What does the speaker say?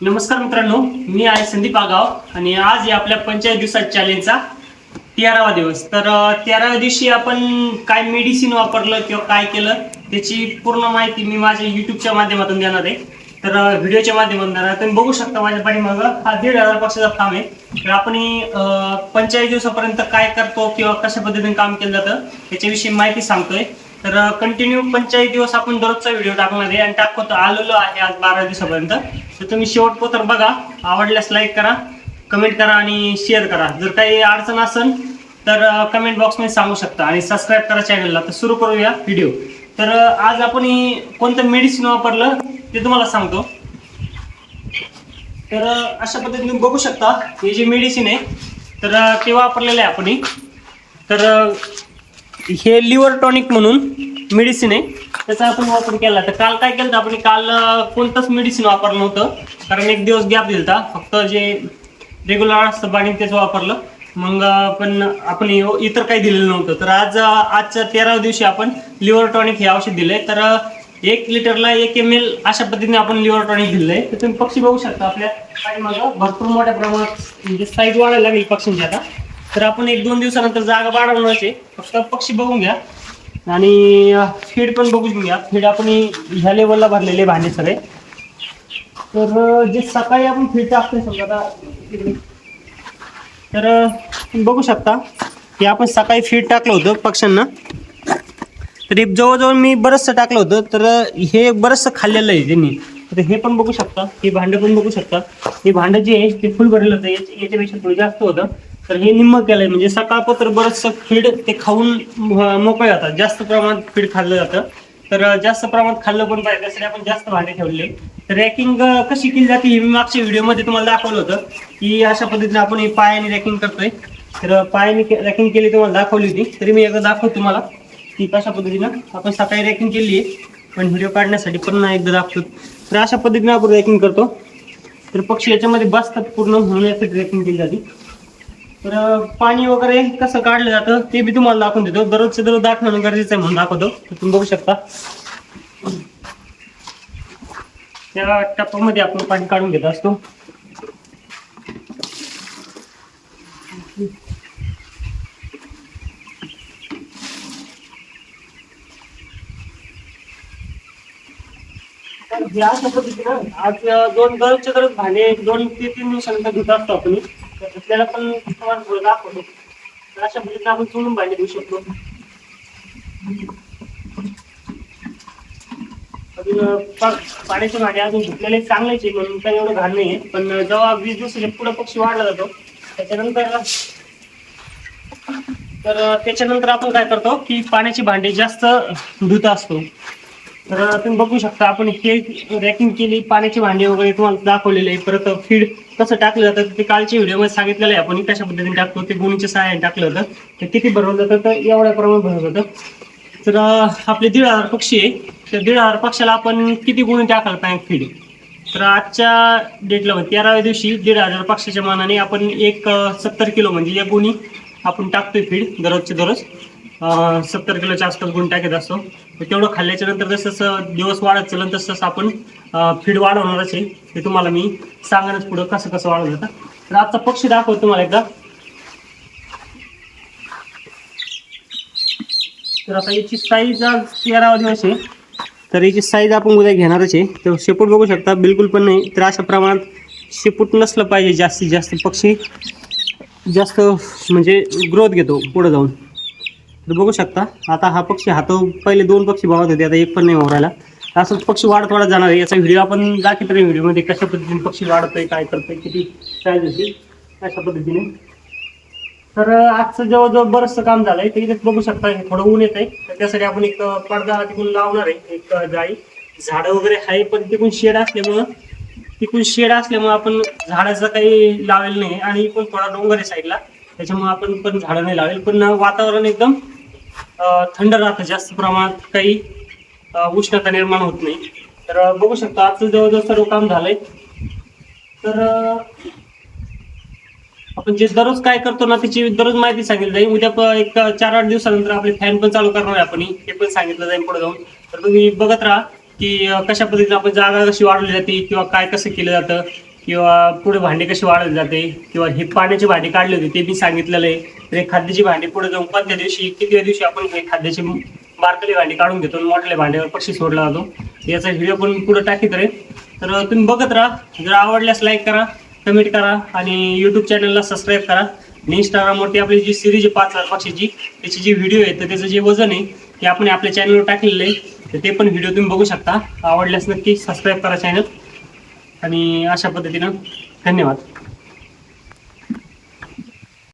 नमस्कार मित्रांनो मी आहे संदीप आगाव आणि आज या आपल्या पंचायत दिवसात चॅलेंजचा तेरावा दिवस. तर तेराव्या दिवशी आपण काय मेडिसिन वापरलं किंवा काय केलं त्याची पूर्ण माहिती मी माझ्या युट्यूबच्या माध्यमातून देणार आहे. तर व्हिडिओच्या माध्यमातून देणार आहे. तुम्ही बघू शकता माझ्या पाठीमागं. हा दीड हजार पक्षाचा फार्म आहे. तर आपण पंचेचाळीस दिवसापर्यंत काय करतो किंवा कशा पद्धतीने काम केलं जातं त्याच्याविषयी माहिती सांगतोय. तर कंटिन्यू पंचेचाळीस दिवस आपण दररोजचा व्हिडिओ टाकणार आहे आणि टाकतो आलेलो आहे आज बारा दिवसापर्यंत. तर तुम्ही शेवट तर बघा आवडल्यास लाईक करा कमेंट करा आणि शेअर करा. जर काही अडचण असेल तर कमेंट बॉक्समध्ये सांगू शकता आणि सबस्क्राईब करा चॅनलला तर सुरू करूया व्हिडिओ तर आज आपण कोणतं मेडिसिन वापरलं ते तुम्हाला सांगतो. तर अशा पद्धतीने बघू शकता हे जे मेडिसिन आहे तर ते वापरलेलं आहे आपण तर हे लिव्हर टॉनिक म्हणून मेडिसिन आहे. त्याचा आपण वापर केला. तर काल काय केलं आपण काल कोणतंच मेडिसिन वापरलं नव्हतं. कारण एक दिवस गॅप दिलता. फक्त जे रेग्युलर असतं पाणी तेच वापरलं. मग पण आपण इतर काही दिलेलं नव्हतं. तर आज आजच्या तेराव्या दिवशी आपण लिव्हर टॉनिक हे औषध दिलंय. तर एक लिटरला एक एम एल अशा पद्धतीने आपण लिव्हर टॉनिक आहे तर तुम्ही पक्षी बघू शकता आपल्या पाठीमागं. भरपूर मोठ्या प्रमाणात म्हणजे साईज वाढायला लागेल पक्ष्यांची आता. तर आपण एक दोन दिवसानंतर जागा वाढवण्याचे फक्त पक्षी बघून घ्या. आणि फीड पण बघून घ्या फीड आपण ह्या लेवलला भरलेले भांडे सगळे. तर जे सकाळी आपण फीड टाकतोय समजा आता तर बघू शकता की आपण सकाळी फीड टाकलं होतं पक्ष्यांना. तर हे जवळजवळ मी बरंचसं टाकलं होतं. तर हे बरंचसं खाल्लेलं आहे त्यांनी तर हे पण बघू शकता. हे भांडं पण बघू शकता. हे भांडं जे आहे ते फुल भरलेलं होतं. याच्यापेक्षा थोडं जास्त होतं. तर हे निम्म केलंय. म्हणजे सकाळपत्र बरंचसं फीड ते खाऊन मोकळे जातात जास्त प्रमाणात फीड खाल्लं जातं. तर जास्त प्रमाणात खाल्लं पण पाहिजे. त्यासाठी आपण जास्त भांडे ठेवले. तर रॅकिंग कशी केली जाते हे मी मागच्या व्हिडिओमध्ये तुम्हाला दाखवलं होतं. की अशा पद्धतीने आपण हे पायाने रॅकिंग करतोय. तर पायाने रॅकिंग केली तुम्हाला दाखवली होती. तरी मी एकदा दाखवतो तुम्हाला की कशा पद्धतीनं आपण सकाळी रॅकिंग केली आहे. पण व्हिडिओ काढण्यासाठी पुन्हा एकदा दाखवतो. तर अशा पद्धतीने आपण रॅकिंग करतो. तर पक्षी याच्यामध्ये बसतात पूर्ण म्हणून यासाठी रॅकिंग केली जाते. तर पाणी वगैरे कसं काढलं जातं ते बी तुम्हाला दाखवून देतो. दररोजचे दररोज दाखवणं गरजेचं आहे म्हणून दाखवतो. तुम्ही बघू शकता. त्या टप्प्यामध्ये आपण पाणी काढून घेत असतो. आज दोन दररोजचे दररोज भांडे दोन ते तीन दिवसानंतर धुत असतो आपण. आपल्याला पण तुम्हाला दाखवतो. तर अशा पद्धतीने आपण चोळून भांडे देऊ शकतो. अजून अं, पा- पाण्याचे भांडे अजून धुतलेले चांगलेच आहे म्हणून काही एवढं घाण नाही आहे पण जेव्हा वीस दिवसाच्या पुढे पक्षी वाढला जातो त्याच्यानंतर तर त्याच्यानंतर आपण काय करतो की पाण्याची भांडी जास्त धुत असतो. तर तुम्ही बघू शकता आपण हे रॅकिंग केली पाण्याची भांडी वगैरे तुम्हाला दाखवलेले आहे. परत फीड कसं टाकलं जातं. ते कालच्या व्हिडिओमध्ये सांगितलेलं आहे आपण कशा पद्धतीने टाकतो ते गुणीच्या सहाय्याने टाकलं होतं. ते किती भरवलं जातं तर एवढ्या प्रमाणात भरवलं जातं. तर आपले दीड हजार पक्षी आहे. तर दीड हजार पक्षाला आपण किती गुणी टाकायला पाहिजे फीड तर आजच्या डेटला म्हणजे तेराव्या दिवशी दीड हजार पक्षाच्या मानाने आपण एक सत्तर किलो म्हणजे या गुणी आपण टाकतोय फीड दररोजच्या दररोज. सत्तर किलोच्या आसपास गुण टाकत असतो. तेवढं खाल्ल्याच्या नंतर जसं दिवस वाढत चलन तसं तसं आपण फीड वाढवणारच आहे. हे तुम्हाला मी सांगणच पुढं कसं कसं वाढवलं जातं तर आजचा पक्षी दाखवतो तुम्हाला एकदा. तर आता याची साईज आज तेरावा दिवस आहे. तर याची साईज आपण उद्या घेणारच आहे. तर शेपूट बघू शकता बिलकुल पण नाही. तर अशा प्रमाणात शेपूट नसलं पाहिजे जास्तीत जास्त पक्षी. जास्त म्हणजे ग्रोथ घेतो पुढं जाऊन. तर बघू शकता आता हा पक्षी हात पहिले दोन पक्षी भावत होते आता एक पण नाही वावरायला. असंच पक्षी वाढत वाढत जाणार आहे याचा व्हिडिओ आपण दाखवतो व्हिडिओमध्ये कशा पद्धतीने पक्षी वाढतोय काय करतोय किती साईज होती अशा पद्धतीने. तर आजचं जवळजवळ बरंचसं काम झालंय ते बघू शकता हे थोडं ऊन येत आहे तर त्यासाठी आपण एक पडदा तिकून लावणार आहे एक जाळी झाडं वगैरे आहे पण तिकून शेड असल्यामुळं तिकून शेड असल्यामुळं आपण झाडाचं काही लावेल नाही आणि पण थोडा डोंगर आहे साईडला त्याच्यामुळे आपण पण झाडं नाही लावेल पण वातावरण एकदम थंड राहतं जास्त प्रमाणात काही उष्णता निर्माण होत नाही. तर बघू शकता आजचं जवळजवळ सर्व काम झालंय. तर आपण जे दररोज काय करतो ना त्याची दररोज माहिती सांगितली जाईल. उद्या एक चार आठ दिवसानंतर आपले फॅन पण चालू करणार आहे आपण. हे पण सांगितलं जाईल पुढे जाऊन. तर तुम्ही बघत राहा की कशा पद्धतीने आपण जागा कशी वाढवली जाते किंवा काय कसं केलं जातं किंवा पुढे भांडी कशी वाढवली जाते किंवा हे पाण्याची भांडी काढली होती ते मी सांगितलेलं आहे. म्हणजे खाद्याची भांडी पुढे जाऊन कोणत्या दिवशी कितव्या दिवशी आपण हे खाद्याची बारकली भांडी काढून घेतो मोठ्या भांड्यावर पक्षी सोडला जातो. याचा व्हिडिओ पण पुढे टाकीत रे तर तुम्ही बघत राहा. जर आवडल्यास लाईक करा कमेंट करा आणि यूट्यूब चॅनलला सबस्क्राईब करा. आणि इंस्टाग्रामवरती आपली जी सिरीज आहे पाच हजार पक्षीची त्याची जी व्हिडिओ आहे तर त्याचं जे वजन आहे ते आपण आपल्या चॅनलवर टाकलेलं आहे. तर ते पण व्हिडिओ तुम्ही बघू शकता. आवडल्यास नक्की सबस्क्राईब करा चॅनल आणि अशा पद्धतीनं धन्यवाद.